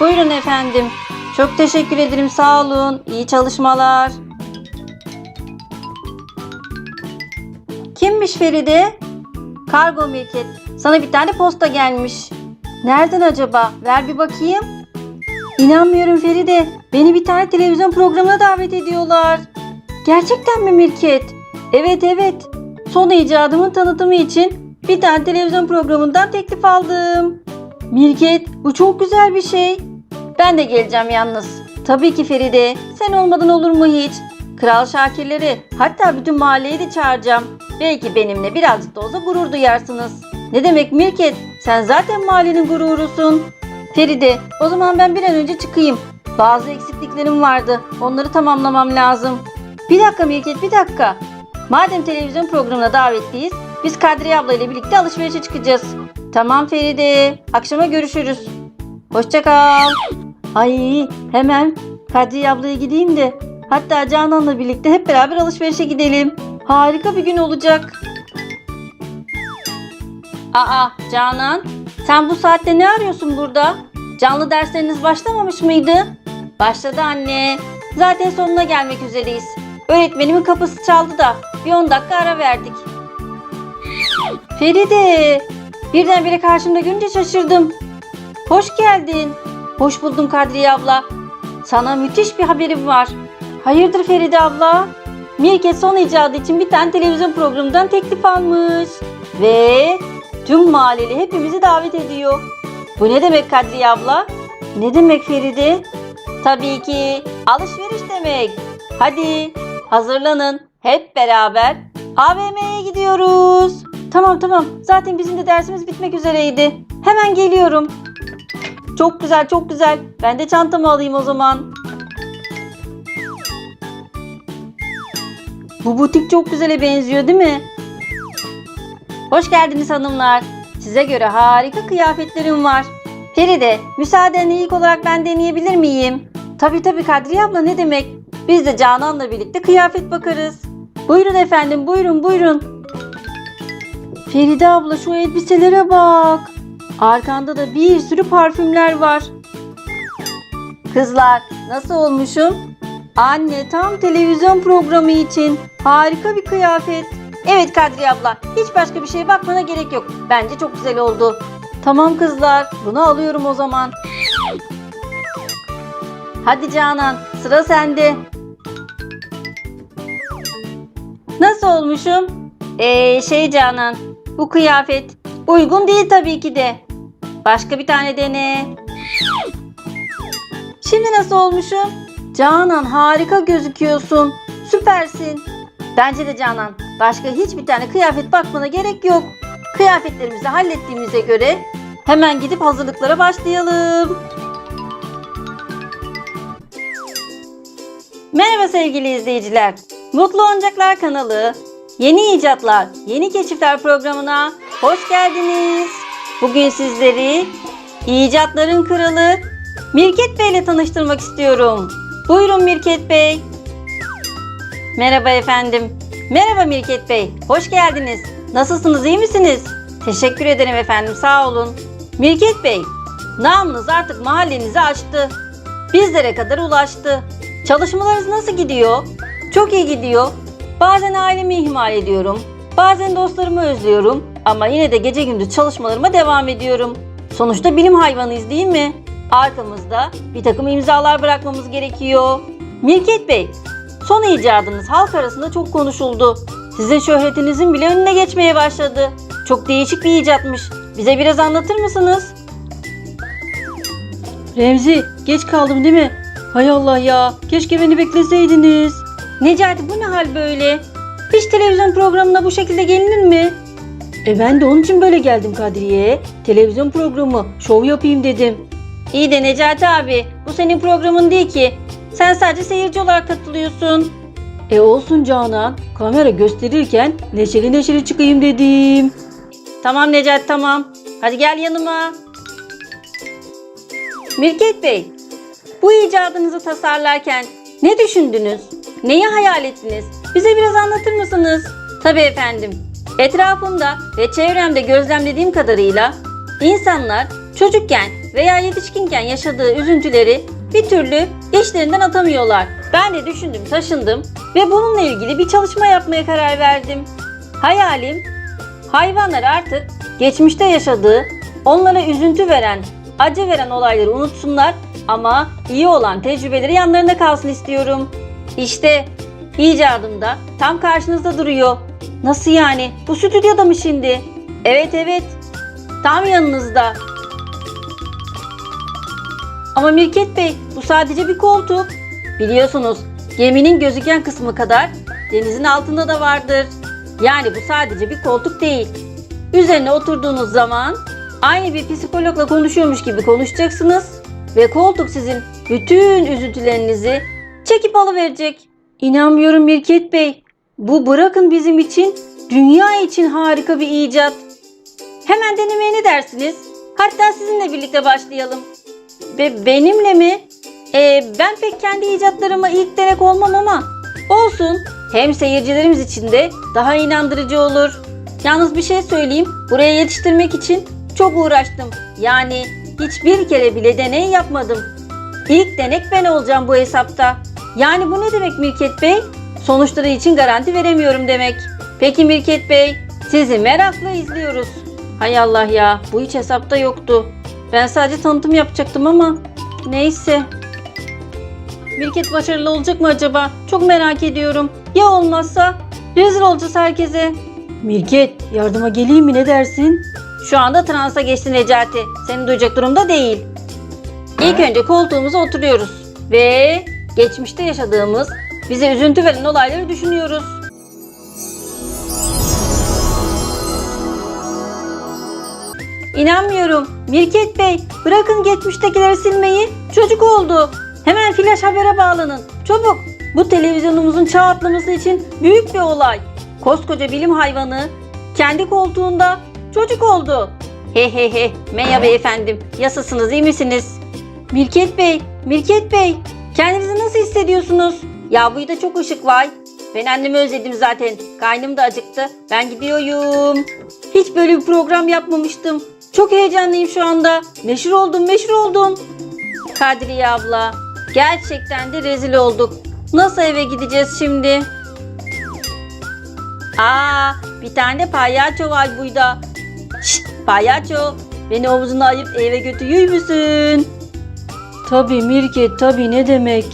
Buyurun efendim. Çok teşekkür ederim. Sağ olun. İyi çalışmalar. Kimmiş Feride? Kargo Mirket. Sana bir tane posta gelmiş. Nereden acaba? Ver bir bakayım. İnanmıyorum Feride. Beni bir tane televizyon programına davet ediyorlar. Gerçekten mi Mirket? Evet evet. Son icadımın tanıtımı için bir tane televizyon programından teklif aldım. Mirket bu çok güzel bir şey. Ben de geleceğim yalnız. Tabii ki Feride. Sen olmadan olur mu hiç? Kral Şakirleri hatta bütün mahalleyi de çağıracağım. Belki benimle birazcık da olsa gurur duyarsınız. Ne demek Mirket? Sen zaten mahallenin gururusun. Feride o zaman ben bir an önce çıkayım. Bazı eksikliklerim vardı. Onları tamamlamam lazım. Bir dakika Mirket bir dakika. Madem televizyon programına davetliyiz, biz Kadriye abla ile birlikte alışverişe çıkacağız. Tamam Feride, akşama görüşürüz. Hoşça kal. Ay hemen Kadriye ablaya gideyim de hatta Canan'la birlikte hep beraber alışverişe gidelim. Harika bir gün olacak. Aa Canan, sen bu saatte ne arıyorsun burada? Canlı dersleriniz başlamamış mıydı? Başladı anne. Zaten sonuna gelmek üzereyiz. Öğretmenimin kapısı çaldı da bir 10 dakika ara verdik. Feride, birdenbire karşımda görünce şaşırdım. Hoş geldin. Hoş buldum Kadriye abla. Sana müthiş bir haberim var. Hayırdır Feride abla? Mirket son icadı için bir tane televizyon programından teklif almış. Ve tüm mahalleli hepimizi davet ediyor. Bu ne demek Kadriye abla? Ne demek Feride? Tabii ki alışveriş demek. Hadi hazırlanın hep beraber AVM'ye gidiyoruz. Tamam tamam zaten bizim de dersimiz bitmek üzereydi. Hemen geliyorum. Çok güzel çok güzel. Ben de çantamı alayım o zaman. Bu butik çok güzele benziyor değil mi? Hoş geldiniz hanımlar. Size göre harika kıyafetlerim var. Feride, müsaadenle ilk olarak ben deneyebilir miyim? Tabii tabii Kadriye abla ne demek? Biz de Canan'la birlikte kıyafet bakarız. Buyurun efendim, buyurun buyurun. Feride abla şu elbiselere bak. Arkanda da bir sürü parfümler var. Kızlar, nasıl olmuşum? Anne tam televizyon programı için. Harika bir kıyafet. Evet Kadriye abla, hiç başka bir şeye bakmana gerek yok. Bence çok güzel oldu. Tamam kızlar, bunu alıyorum o zaman. Hadi Canan, sıra sende. Nasıl olmuşum? Ee, şey Canan, bu kıyafet uygun değil tabii ki de. Başka bir tane dene. Şimdi nasıl olmuşum? Canan harika gözüküyorsun. Süpersin. Bence de Canan. Başka hiçbir tane kıyafet bakmana gerek yok. Kıyafetlerimizi hallettiğimize göre hemen gidip hazırlıklara başlayalım. Merhaba sevgili izleyiciler. Mutlu Oyuncaklar kanalı Yeni icatlar, yeni keşifler programına hoş geldiniz. Bugün sizleri icatların kralı Mirket Bey ile tanıştırmak istiyorum. Buyurun Mirket Bey. Merhaba efendim. Merhaba Mirket Bey. Hoş geldiniz. Nasılsınız? iyi misiniz? Teşekkür ederim efendim. Sağ olun. Mirket Bey, namınız artık mahallenizi açtı. Bizlere kadar ulaştı. Çalışmalarınız nasıl gidiyor? Çok iyi gidiyor. Bazen ailemi ihmal ediyorum. Bazen dostlarımı özlüyorum. Ama yine de gece gündüz çalışmalarıma devam ediyorum. Sonuçta bilim hayvanıyız değil mi? Arkamızda bir takım imzalar bırakmamız gerekiyor. Mirket Bey, son icadınız halk arasında çok konuşuldu. Sizin şöhretinizin bile önüne geçmeye başladı. Çok değişik bir icatmış. Bize biraz anlatır mısınız? Remzi, geç kaldım değil mi? Hay Allah ya, keşke beni bekleseydiniz. Necati bu ne hal böyle? Hiç televizyon programına bu şekilde gelinir mi? E ben de onun için böyle geldim Kadriye. Televizyon programı, şov yapayım dedim. İyi de Necati abi, bu senin programın değil ki. Sen sadece seyirci olarak katılıyorsun. E olsun Canan, kamera gösterirken neşeli neşeli çıkayım dedim. Tamam Necati tamam. Hadi gel yanıma. Mirket Bey, bu icadınızı tasarlarken ne düşündünüz? Neyi hayal ettiniz? Bize biraz anlatır mısınız? Tabii efendim. Etrafımda ve çevremde gözlemlediğim kadarıyla insanlar çocukken veya yetişkinken yaşadığı üzüntüleri bir türlü içlerinden atamıyorlar. Ben de düşündüm, taşındım ve bununla ilgili bir çalışma yapmaya karar verdim. Hayalim hayvanlar artık geçmişte yaşadığı, onlara üzüntü veren, acı veren olayları unutsunlar ama iyi olan tecrübeleri yanlarında kalsın istiyorum. İşte icadım da tam karşınızda duruyor. Nasıl yani? Bu stüdyoda mı şimdi? Evet evet. Tam yanınızda. Ama Mirket Bey bu sadece bir koltuk. Biliyorsunuz geminin gözüken kısmı kadar denizin altında da vardır. Yani bu sadece bir koltuk değil. Üzerine oturduğunuz zaman aynı bir psikologla konuşuyormuş gibi konuşacaksınız ve koltuk sizin bütün üzüntülerinizi çekip alıverecek. İnanmıyorum Mirket Bey. Bu bırakın bizim için, dünya için harika bir icat. Hemen denemeye ne dersiniz? Hatta sizinle birlikte başlayalım. Ve benimle mi? Ee, ben pek kendi icatlarıma ilk denek olmam ama olsun. Hem seyircilerimiz için de daha inandırıcı olur. Yalnız bir şey söyleyeyim. Buraya yetiştirmek için çok uğraştım. Yani hiçbir kere bile deney yapmadım. İlk denek ben olacağım bu hesapta. Yani bu ne demek Mirket Bey? Sonuçları için garanti veremiyorum demek. Peki Mirket Bey, sizi merakla izliyoruz. Hay Allah ya, bu hiç hesapta yoktu. Ben sadece tanıtım yapacaktım ama neyse. Mirket başarılı olacak mı acaba? Çok merak ediyorum. Ya olmazsa? Rezil olacağız herkese. Mirket yardıma geleyim mi ne dersin? Şu anda transa geçti Necati. Seni duyacak durumda değil. İlk önce koltuğumuza oturuyoruz. Ve geçmişte yaşadığımız bize üzüntü veren olayları düşünüyoruz. İnanmıyorum. Mirket Bey, bırakın geçmiştekileri silmeyi. Çocuk oldu. Hemen flash habere bağlanın. Çabuk. Bu televizyonumuzun çağ atlaması için büyük bir olay. Koskoca bilim hayvanı kendi koltuğunda çocuk oldu. He he he. Merhaba efendim. Yasasınız iyi misiniz? Mirket Bey, Mirket Bey. Kendinizi nasıl hissediyorsunuz? Ya bu da çok ışık var. Ben annemi özledim zaten. Karnım da acıktı. Ben gidiyorum. Hiç böyle bir program yapmamıştım. Çok heyecanlıyım şu anda. Meşhur oldum, meşhur oldum. Kadriye abla, gerçekten de rezil olduk. Nasıl eve gideceğiz şimdi? Aa, bir tane palyaço var burada. Şşt, palyaço, beni omzuna ayıp eve götürür müsün? Tabii Mirket, tabii ne demek.